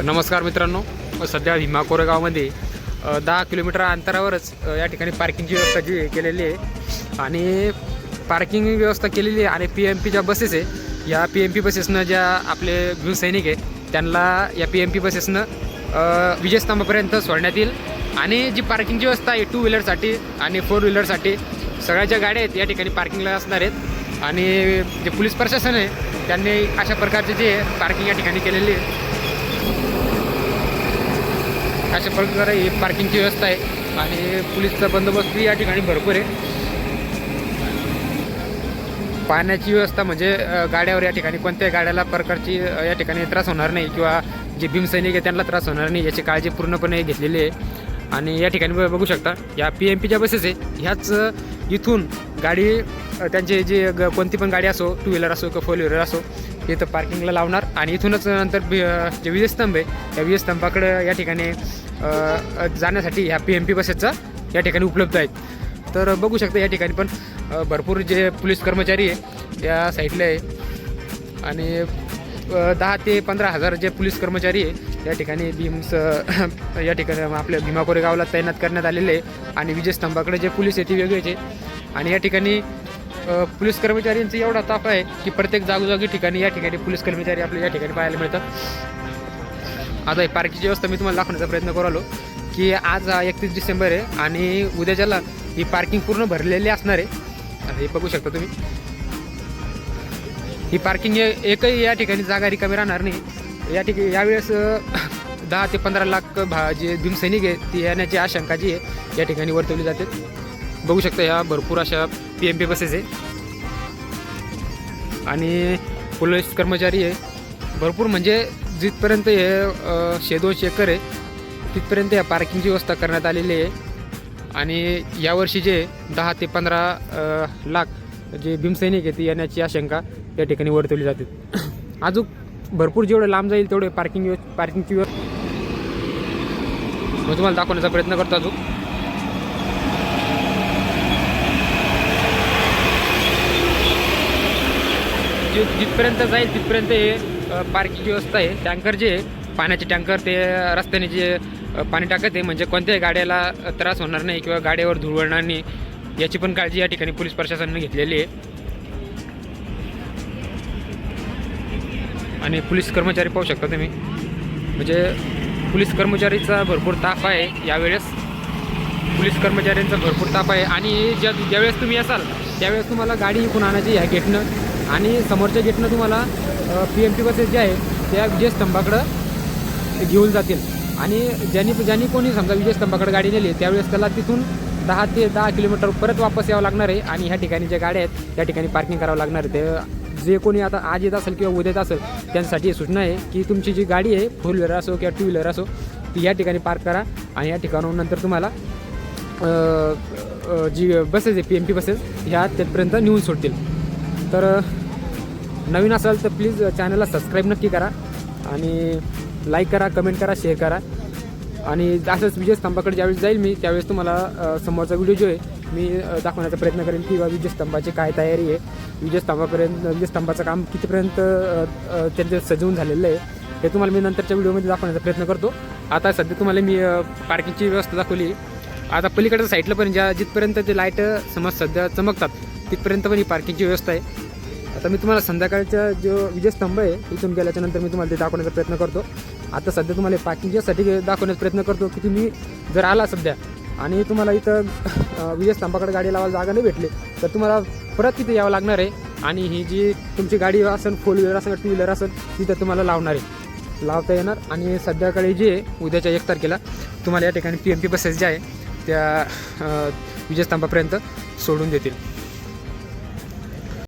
तर नमस्कार मित्रांनो सध्या भीमा कोरेगावमध्ये दहा किलोमीटर अंतरावरच या ठिकाणी पार्किंगची व्यवस्था जी केलेली आहे. आणि पार्किंग व्यवस्था केलेली आहे आणि पी एम पीच्या बसेस आहे या पी एम पी बसेसनं ज्या आपले भीमसैनिक आहे त्यांना या पी एम पी बसेसनं विजयस्तंभापर्यंत सोडण्यात येईल. आणि जी पार्किंगची व्यवस्था आहे टू व्हीलरसाठी आणि फोर व्हीलरसाठी सगळ्या ज्या गाड्या आहेत या ठिकाणी पार्किंगला असणार आहेत. आणि जे पोलीस प्रशासन आहे त्यांनी अशा प्रकारचे जे पार्किंग या ठिकाणी केलेली आहे अशा प्रकारे ही पार्किंगची व्यवस्था आहे. आणि पोलीसचा बंदोबस्त या ठिकाणी भरपूर आहे. पाण्याची व्यवस्था म्हणजे गाड्यावर या ठिकाणी कोणत्याही गाड्याला प्रकारची या ठिकाणी त्रास होणार नाही किंवा जे भीमसैनिक आहे त्यांना त्रास होणार नाही याची काळजी पूर्णपणे घेतलेली आहे. आणि या ठिकाणी बघू शकता या पी एम पीच्या बसेस आहे ह्याच इथून गाडी त्यांचे जे ग- कोणती पण गाडी असो टू व्हीलर असो किंवा फोर व्हीलर असो इथं पार्किंगला लावणार. आणि इथूनच नंतर जे विजयस्तंभ आहे त्या विजयस्तंभाकडं या ठिकाणी जाण्यासाठी ह्या पी एम पी बसेसचा या ठिकाणी उपलब्ध आहेत. तर बघू शकता या ठिकाणी पण भरपूर जे पोलीस कर्मचारी आहे त्या साईडला आहे. आणि दहा ते पंधरा हजार जे पोलीस कर्मचारी आहे या ठिकाणी भीम्स या ठिकाणी आपल्या भीमा कोरेगावला तैनात करण्यात आलेले आहे. आणि विजयस्तंभाकडे जे पोलीस आहे ते वेगळेच आहे. आणि या ठिकाणी पोलीस कर्मचाऱ्यांचा एवढा ताप आहे की प्रत्येक जागोजागी ठिकाणी या ठिकाणी पोलीस कर्मचारी आपल्या या ठिकाणी पाहायला मिळतात. आता पार्किंगची व्यवस्था मी तुम्हाला दाखवण्याचा प्रयत्न करू आलो की आज हा एकतीस डिसेंबर आहे आणि उद्याच्याला ही पार्किंग पूर्ण भरलेली असणार आहे. आता हे बघू शकता तुम्ही. ही पार्किंग एकही या ठिकाणी जागा रिकामी राहणार नाही. या ठिकाणी यावेळेस दहा ते पंधरा लाख भा जे भीमसैनिक आहे ती येण्याची आशंका जी आहे या ठिकाणी वर्तवली जाते. बघू शकता ह्या भरपूर अशा पी एम पी बसेस आहे. आणि पोलीस कर्मचारी आहे. भरपूर म्हणजे जिथपर्यंत हे शे दोनशे एकर आहे तिथपर्यंत या पार्किंगची व्यवस्था करण्यात आलेली आहे. आणि यावर्षी जे दहा ते पंधरा लाख जे भीमसैनिक आहे ती येण्याची आशंका या ठिकाणी वर्तवली जाते. अजून भरपूर जेवढं लांब जाईल तेवढे पार्किंग पार्किंगची मी तुम्हाला दाखवण्याचा प्रयत्न करतो अजून जि जिथपर्यंत जाईल तिथपर्यंत हे पार्किंग व्यवस्था आहे. टँकर जे आहे पाण्याचे टँकर ते रस्त्याने जे पाणी टाकत आहे म्हणजे कोणत्याही गाड्याला त्रास होणार नाही किंवा गाड्यावर धूळ वळणार नाही. याची पण काळजी या ठिकाणी पोलीस प्रशासनाने घेतलेली आहे. आणि पोलीस कर्मचारी पाहू शकता तुम्ही. म्हणजे पोलीस कर्मचारीचा भरपूर ताप आहे यावेळेस. पोलीस कर्मचाऱ्यांचा भरपूर ताप आहे. आणि ज्या ज्यावेळेस तुम्ही असाल त्यावेळेस तुम्हाला गाडी इकून आणायची ह्या गेटनं. आणि समोरच्या गेटनं तुम्हाला पी एम टी बसेस ज्या आहे त्या विजयस्तंभाकडं घेऊन जातील. आणि ज्यांनी ज्यांनी कोणी समजा विजयस्तंभाकडे गाडी नेली त्यावेळेस त्याला तिथून दहा ते दहा किलोमीटर परत वापस यावं लागणार आहे आणि ह्या ठिकाणी ज्या गाड्या आहेत त्या ठिकाणी पार्किंग करावं लागणार आहे. ते जे कोणी आता आज येत असेल किंवा उद्या येत असेल त्यांच्यासाठी सूचना आहे की तुमची जी गाडी आहे फोर व्हीलर असो किंवा टू व्हीलर असो ती या ठिकाणी पार्क करा आणि या ठिकाणाहून नंतर तुम्हाला जी बसेस आहे पी एम पी बसेस ह्या तिथपर्यंत नेऊन सोडतील. तर नवीन असाल तर प्लीज चॅनलला सबस्क्राईब नक्की करा आणि लाईक करा कमेंट करा शेअर करा. आणि असंच विजयस्तंभाकडे ज्यावेळेस जाईल मी त्यावेळेस तुम्हाला समोरचा व्हिडिओ जो आहे मी दाखवण्याचा प्रयत्न करेन की बाबा विजयस्तंभाची काय तयारी आहे. विजयस्तंभापर्यंत विजयस्तंभाचं काम कितीपर्यंत त्यांचं सजवून झालेलं आहे हे तुम्हाला मी नंतरच्या व्हिडिओमध्ये दाखवण्याचा प्रयत्न करतो. आता सध्या तुम्हाला मी पार्किंगची व्यवस्था दाखवली. आता पलीकडच्या साईडला पण ज्या जिथपर्यंत ते लाइट समज सध्या चमकतात तिथपर्यंत पण ही पार्किंगची व्यवस्था आहे. आता मी तुम्हाला संध्याकाळचा जो विजयस्तंभ आहे इथून गेल्याच्यानंतर मी तुम्हाला ते दाखवण्याचा प्रयत्न करतो. आता सध्या तुम्हाला पार्किंगच्यासाठी दाखवण्याचा प्रयत्न करतो की तुम्ही जर आला सध्या आणि तुम्हाला इथं विजय स्तंभाकडे गाडी लावायला जागा नाही भेटली तर तुम्हाला परत तिथे यावं लागणार आहे. आणि ही जी तुमची गाडी असेल फोर व्हीलर असेल टू व्हीलर असेल तिथं तुम्हाला लावणार आहे. लावता येणार. आणि संध्याकाळी जे आहे, उद्याच्या एक तारखेला तुम्हाला या ठिकाणी पी एम पी बसेस ज्या आहे त्या अ, विजयस्तंभापर्यंत सोडून देतील.